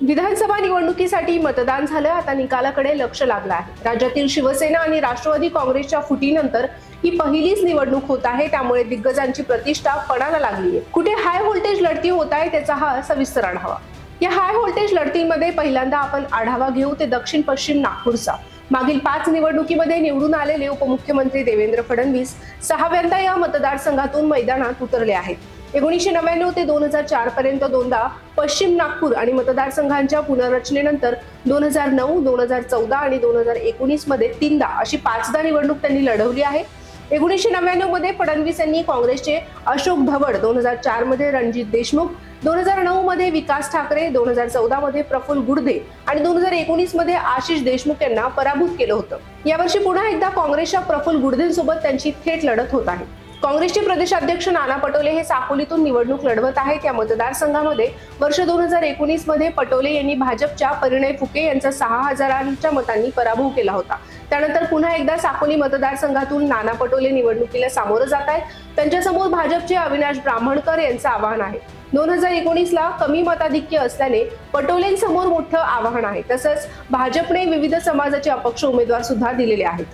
विधानसभा निवडणुकीसाठी मतदान झालं. आता निकालाकडे लक्ष लागलं आहे. राज्यातील शिवसेना आणि राष्ट्रवादी काँग्रेसच्या फुटीनंतर ही पहिलीच निवडणूक होत आहे. त्यामुळे दिग्गजांची प्रतिष्ठा पणाला लागली आहे. कुठे हाय व्होल्टेज लढती होत आहे त्याचा हा सविस्तर आढावा. या हाय व्होल्टेज लढतींमध्ये पहिल्यांदा आपण आढावा घेऊ ते दक्षिण पश्चिम नागपूरचा. मागील पाच निवडणुकीमध्ये निवडून आलेले उपमुख्यमंत्री देवेंद्र फडणवीस सहाव्यांदा या मतदारसंघातून मैदानात उतरले आहेत. एकोणीसशे नव्याण्णव ते दोन हजार चार पर्यंत दोनदा पश्चिम नागपूर आणि मतदारसंघांच्या पुनर्रचनेनंतर दोन हजार नऊ दोन हजार चौदा आणि दोन हजार एकोणीसमध्ये तीनदा अशी पाचदा निवडणूक त्यांनी लढवली आहे. एकोणीसशे नव्याण्णवमध्ये फडणवीस यांनी काँग्रेसचे अशोक धवड दोन हजार चारमध्ये रणजित देशमुख दोन हजार नऊ मध्ये विकास ठाकरे दोन हजार चौदा मध्ये प्रफुल्ल गुडदे आणि दोन हजार एकोणीसमध्ये आशिष देशमुख यांना पराभूत केलं होतं. यावर्षी पुन्हा एकदा काँग्रेसच्या प्रफुल्ल गुडदेंसोबत त्यांची थेट लढत होत आहे. काँग्रेसचे प्रदेशाध्यक्ष नाना पटोले हे साकोलीतून निवडणूक लढवत आहेत. या मतदारसंघामध्ये वर्ष दोन हजार एकोणीसमध्ये पटोले यांनी भाजपच्या परिणय फुके यांचा सहा हजारांच्या मतांनी पराभव केला होता. त्यानंतर पुन्हा एकदा साकोली मतदारसंघातून नाना पटोले निवडणुकीला सामोरं जात आहेत. त्यांच्यासमोर भाजपचे अविनाश ब्राह्मणकर यांचं आव्हान आहे. दोन हजार एकोणीस ला कमी मताधिक्य असल्याने पटोलेंसमोर मोठं आव्हान आहे. तसंच भाजपने विविध समाजाचे अपक्ष उमेदवार सुद्धा दिलेले आहेत.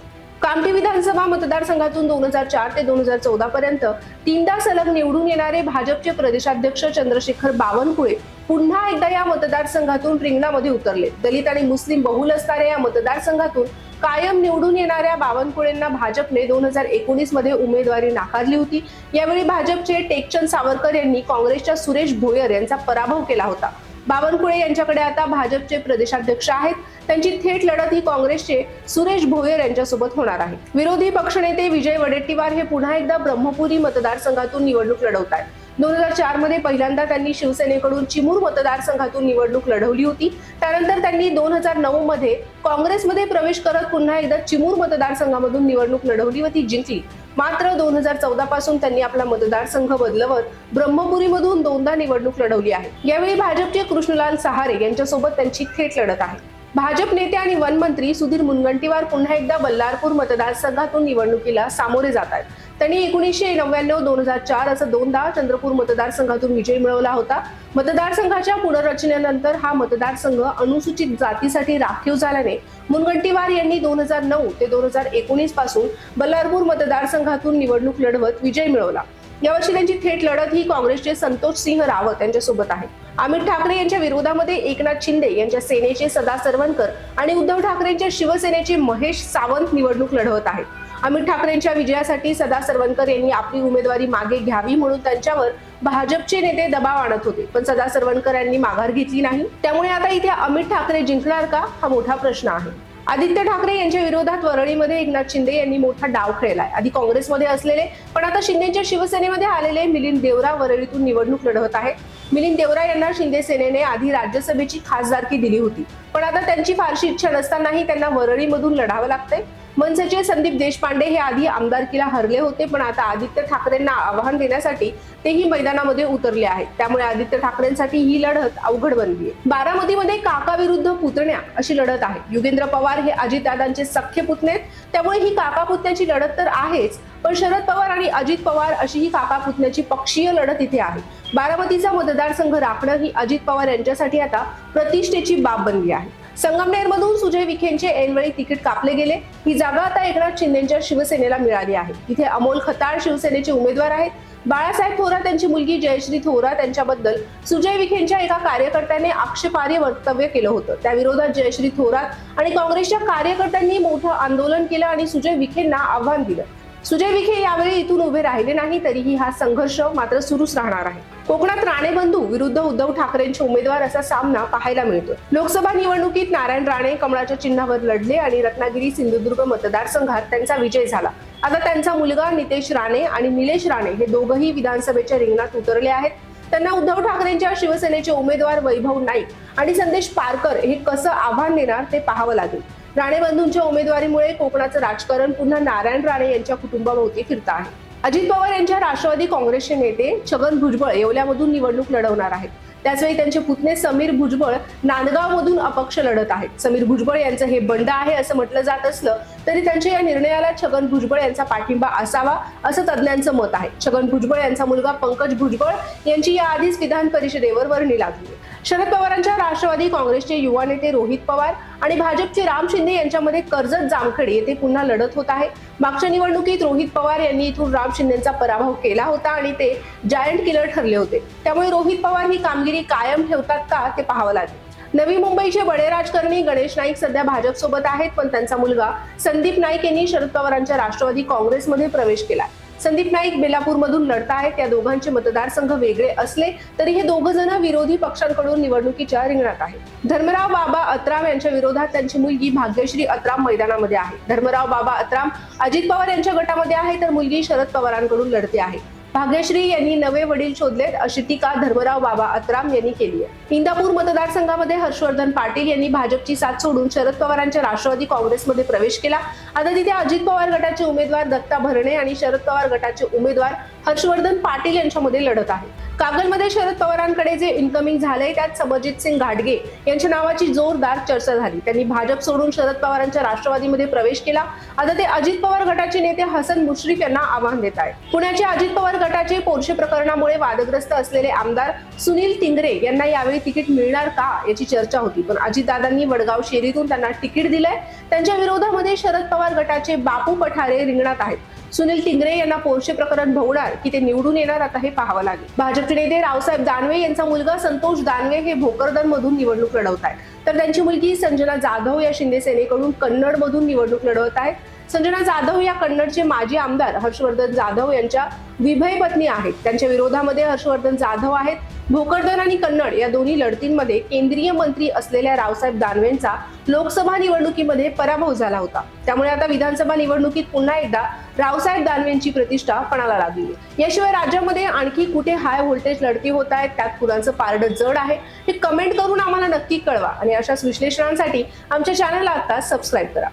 कामठी विधानसभा मतदारसंघातून दोन हजार चार ते दोन हजार चौदा पर्यंत तीनदा सलग निवडून येणारे भाजपचे प्रदेशाध्यक्ष चंद्रशेखर बावनकुळे पुन्हा एकदा या मतदारसंघातून रिंगणामध्ये उतरले. दलित आणि मुस्लिम बहुल असणाऱ्या या मतदारसंघातून कायम निवडून येणाऱ्या बावनकुळेंना भाजपने दोन हजार एकोणीसमध्ये उमेदवारी नाकारली होती. यावेळी भाजपचे टेकचंद सावरकर यांनी काँग्रेसच्या सुरेश भोयर यांचा पराभव केला होता. बावनकुळे यांच्याकडे आता भाजपचे प्रदेशाध्यक्ष आहेत. त्यांची थेट लढत ही काँग्रेसचे सुरेश भोयर यांच्यासोबत होणार आहे. विरोधी पक्षनेते विजय वडेट्टीवार हे पुन्हा एकदा ब्रह्मपुरी मतदारसंघातून निवडणूक लढवत आहेत दोन हजार चारमध्ये पहिल्यांदा त्यांनी शिवसेनेकडून चिमूर मतदारसंघातून निवडणूक लढवली होती. त्यानंतर त्यांनी दोन हजार नऊ मध्ये काँग्रेसमध्ये प्रवेश करत पुन्हा एकदा चिमूर मतदारसंघामधून निवडणूक लढवली व ती जिंकली. मात्र दोन हजार चौदा पासून त्यांनी आपला मतदारसंघ बदलवत ब्रह्मपुरीमधून दोनदा निवडणूक लढवली आहे. यावेळी भाजपचे कृष्णलाल सहारे यांच्यासोबत त्यांची थेट लढत आहे. भाजप नेते आणि वन मंत्री सुधीर मुनगंटीवार पुन्हा एकदा बल्लारपूर मतदारसंघातून निवडणुकीला सामोरे जात आहेत. त्यांनी एकोणीसशे नव्याण्णव दोन हजार चार असं दोनदा चंद्रपूर मतदारसंघातून विजय मिळवला होता. मतदारसंघाच्या पुनर्रचनेनंतर हा मतदारसंघ अनुसूचित जातीसाठी राखीव झाल्याने मुनगंटीवार यांनी दोन हजार नऊ ते दोन हजार एकोणीसपासून बल्लारपूर मतदारसंघातून निवडणूक लढवत विजय मिळवला. यावर्षी त्यांची थेट लढत ही काँग्रेसचे संतोष सिंह रावत यांच्यासोबत आहे. अमित ठाकरे यांच्या विरोधामध्ये एकनाथ शिंदे यांच्या सेनेचे सदा सरवणकर आणि उद्धव ठाकरेंच्या शिवसेनेचे महेश सावंत निवडणूक लढवत आहेत. अमित ठाकरेंच्या विजयासाठी सदा सरवणकर यांनी आपली उमेदवारी मागे घ्यावी म्हणून त्यांच्यावर भाजपचे नेते दबाव आणत होते. पण सदा सरवणकर यांनी माघार घेतली नाही. त्यामुळे आता इथे अमित ठाकरे जिंकणार का? हा मोठा प्रश्न आहे. आदित्य ठाकरे यांच्या विरोधात वरळीमध्ये एकनाथ शिंदे यांनी मोठा डाव खेळलाय. आधी काँग्रेसमध्ये असलेले पण आता शिंदेच्या शिवसेनेमध्ये आलेले मिलिंद देवरा वरळीतून निवडणूक लढवत आहेत. मिलिंद देवरा यांना शिंदे सेनेने आधी राज्यसभेची खासदारकी दिली होती. पण आता त्यांची फारशी इच्छा नसतानाही त्यांना वरळीमधून लढावं लागतंय. मनसेचे संदीप देशपांडे हे आधी आमदारकीला हरले होते पण आता आदित्य ठाकरेंना आव्हान देण्यासाठी तेही मैदानामध्ये उतरले आहेत. त्यामुळे आदित्य ठाकरेंसाठी ही लढत अवघड बनली आहे. बारामतीमध्ये काका विरुद्ध पुतण्या अशी लढत आहे. युगेंद्र पवार हे अजितदादांचे सख्य पुतणे आहेत. त्यामुळे ही काका पुतण्याची लढत तर आहेच पण शरद पवार आणि अजित पवार अशी ही काका पुतण्याची पक्षीय लढत इथे आहे. बारामतीचा मतदारसंघ राखणं ही अजित पवार यांच्यासाठी आता प्रतिष्ठेची बाब बनली आहे. संगमनेर मधून सुजय विखेंचे ऐनवेळी तिकीट कापले गेले. ही जागा आता एकनाथ शिंदेच्या शिवसेनेला मिळाली आहे. तिथे अमोल खताळ शिवसेनेचे उमेदवार आहेत. बाळासाहेब थोरात यांची मुलगी जयश्री थोरात यांच्याबद्दल सुजय विखेंच्या एका कार्यकर्त्याने आक्षेपार्ह वक्तव्य केलं होतं. त्याविरोधात जयश्री थोरात आणि काँग्रेसच्या कार्यकर्त्यांनी मोठं आंदोलन केलं आणि सुजय विखेंना आव्हान दिलं. सुजय विखे यावेळी इथून उभे राहिले नाही तरीही हा संघर्ष मात्र सुरूच राहणार आहे. कोकणात राणे बंधू विरुद्ध उद्धव ठाकरेंचे उमेदवार असा सामना पाहायला मिळतो लोकसभा निवडणुकीत नारायण राणे कमळाच्या चिन्हावर लढले आणि रत्नागिरी सिंधुदुर्ग मतदारसंघात त्यांचा विजय झाला. आता त्यांचा मुलगा नितेश राणे आणि निलेश राणे हे दोघंही विधानसभेच्या रिंगणात उतरले आहेत. त्यांना उद्धव ठाकरेंच्या शिवसेनेचे उमेदवार वैभव नाईक आणि संदेश पारकर हे कसं आव्हान देणार ते पाहावं लागेल. राणे बंधूंच्या उमेदवारीमुळे कोकणाचं राजकारण पुन्हा नारायण राणे यांच्या कुटुंबाभोवती फिरत आहे. अजित पवार यांच्या राष्ट्रवादी काँग्रेसचे नेते छगन भुजबळ येवल्यामधून निवडणूक लढवणार आहेत. त्याचवेळी त्यांचे पुतणे समीर भुजबळ नांदगावमधून अपक्ष लढत आहेत. समीर भुजबळ यांचं हे बंड आहे असं म्हटलं जात असलं तरी त्यांच्या या निर्णयाला छगन भुजबळ यांचा पाठिंबा असावा असं तज्ज्ञांचं मत आहे. छगन भुजबळ यांचा मुलगा पंकज भुजबळ यांची याआधीच विधान परिषदेवर वर्णी लागली. शरद पवारांच्या राष्ट्रवादी काँग्रेसचे युवा नेते रोहित पवार आणि भाजपचे राम शिंदे यांच्यामध्ये कर्जत जामखेड येथे पुन्हा लढत होत आहे. मागच्या निवडणुकीत रोहित पवार यांनी इथून राम शिंदेचा पराभव केला होता आणि ते जायंट किलर ठरले होते. त्यामुळे रोहित पवार ही कामगिरी कायम ठेवतात का ते पाहावं लागेल. नवी मुंबईचे बडे राजकारणी गणेश नाईक सध्या भाजपसोबत आहेत पण त्यांचा मुलगा संदीप नाईक यांनी शरद पवारांच्या राष्ट्रवादी काँग्रेसमध्ये प्रवेश केला संदीप नाईक बेलापूरमधून लढत आहेत त्या दोघांचे मतदारसंघ वेगळे असले तरी हे दोघ जण विरोधी पक्षांकडून निवडणुकीच्या रिंगणात आहेत. धर्मराव बाबा अत्राम यांच्या विरोधात त्यांची मुलगी भाग्यश्री अत्राम मैदानामध्ये आहे. धर्मराव बाबा अत्राम अजित पवार यांच्या गटामध्ये आहे तर मुलगी शरद पवारांकडून लढते आहे. भाग्यश्री यांनी नवे वडील शोधलेत अशी टीका धर्मराव बाबा अत्राम यांनी केली आहे. इंदापूर मतदारसंघामध्ये हर्षवर्धन पाटील यांनी भाजपची साथ सोडून शरद पवारांच्या राष्ट्रवादी काँग्रेसमध्ये प्रवेश केला. आता तिथे अजित पवार गटाचे उमेदवार दत्ता भरणे आणि शरद पवार गटाचे उमेदवार हर्षवर्धन पाटील यांच्यामध्ये लढत आहे. कागलमध्ये शरद पवारांकडे जे इन्कमिंग झालंय त्यात समरजित सिंग घाटगे यांच्या नावाची जोरदार चर्चा झाली. त्यांनी भाजप सोडून शरद पवारांच्या राष्ट्रवादीमध्ये प्रवेश केला. आता ते अजित पवार गटाचे नेते हसन मुश्रीफ यांना आव्हान देत आहेत. पुण्याचे अजित पवार गटाचे पोर्शे प्रकरणामुळे वादग्रस्त असलेले आमदार सुनील तिंगरे यांना यावेळी तिकीट मिळणार का याची चर्चा होती. पण अजितदादांनी वडगाव शेरीतून त्यांना तिकीट दिलंय. त्यांच्या विरोधामध्ये शरद पवार गटाचे बापू पठारे रिंगणात आहेत. सुनील तिंगरे यांना पोर्शे प्रकरण भोवणार की ते निवडून येणार आता हे पाहावं लागेल. भाजपचे नेते रावसाहेब दानवे यांचा मुलगा संतोष दानवे हे भोकरदन मधून निवडणूक लढवत आहेत तर त्यांची मुलगी संजना जाधव या शिंदे सेनेकडून कन्नड मधून निवडणूक लढवत आहेत संजना जाधव या कन्नडचे माजी आमदार हर्षवर्धन जाधव यांच्या विभय पत्नी आहेत. त्यांच्या विरोधामध्ये हर्षवर्धन जाधव आहेत. भोकरदन आणि कन्नड या दोन्ही लढतींमध्ये केंद्रीय मंत्री असलेल्या रावसाहेब दानवेंचा लोकसभा निवडणुकीमध्ये पराभव झाला होता. त्यामुळे आता विधानसभा निवडणुकीत पुन्हा एकदा रावसाहेब दानवेंची प्रतिष्ठा पणाला लागली. याशिवाय राज्यामध्ये आणखी कुठे हाय व्होल्टेज लढती होत आहेत त्यात कुणाचं पारडं जड आहे हे कमेंट करून आम्हाला नक्की कळवा. आणि अशाच विश्लेषणांसाठी आमच्या चॅनलला आता सबस्क्राईब करा.